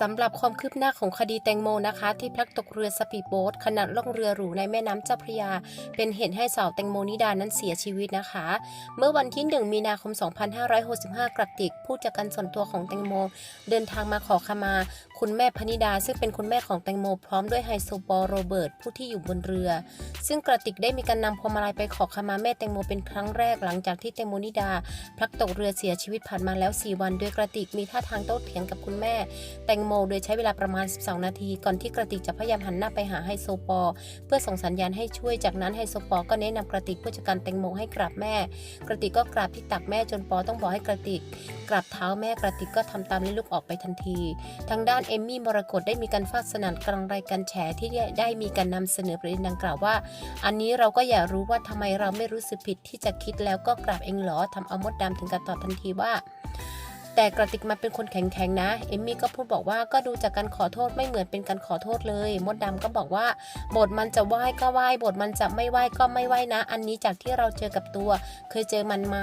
สำหรับความคืบหน้าของคดีแตงโมนะคะ ที่พลัดตกเรือสปีดโบ๊ทขณะล่องเรือหรูในแม่น้ำเจ้าพระยา เป็นเหตุให้สาวแตงโมนิดานั้นเสียชีวิตนะคะ เมื่อวันที่ 1 มีนาคม 2565 กระติก ผู้จัดการส่วนตัวของแตงโม เดินทางมาขอขมา คุณแม่พนิดา ซึ่งเป็นคุณแม่ของแตงโม พร้อมด้วยไฮโซปอลโรเบิร์ตผู้ที่อยู่บนเรือ ซึ่งกระติกได้มีการนำพวงมาลัยไปขอขมาแม่แตงโมเป็นครั้งแรกหลังจากที่แตงโมนิดาพลัดตกเรือเสียชีวิตผ่านมาแล้ว 4 วันโดยกระติกมีท่าทางโต้เถียงกับคุณแม่แตงโม โดยใช้เวลาประมาณ 12 นาที ก่อนที่กระติกจะพยายามหันหน้าไปหาไฮโซปอ เพื่อส่งสัญญาณให้ช่วยจากนั้นไฮโซปอก็แนะนำกระติกผู้จัดการแตงโมให้กราบแม่ กระติกก็กราบที่ตักแม่จนปอต้องบอกให้กระติกกราบเท้าแม่กระติกก็ทำตามและลุกออกไปทันที ทางด้านเอมมี่มรกตได้มีการฟาดสนั่นกลางรายการแฉที่ได้มีการนำเสนอประเด็นดังกล่าวว่า อันนี้เราก็อยากรู้ว่าทำไมเราไม่รู้สึกผิดที่จะคิดแล้วก็กราบเองเหรอทำเอามดดำถึงกับตอบทันทีว่า แต่กระติกมาเป็นคนแข็งๆนะ เอมมี่ก็พูดบอกว่าก็ดูจากการขอโทษไม่เหมือนเป็นการขอโทษเลย มดดำก็บอกว่าบทมันจะไหว้ก็ไหว้บทมันจะไม่ไหว้ก็ไม่ไหว้นะ อันนี้จากที่เราเจอกับตัว เคยเจอมันไหม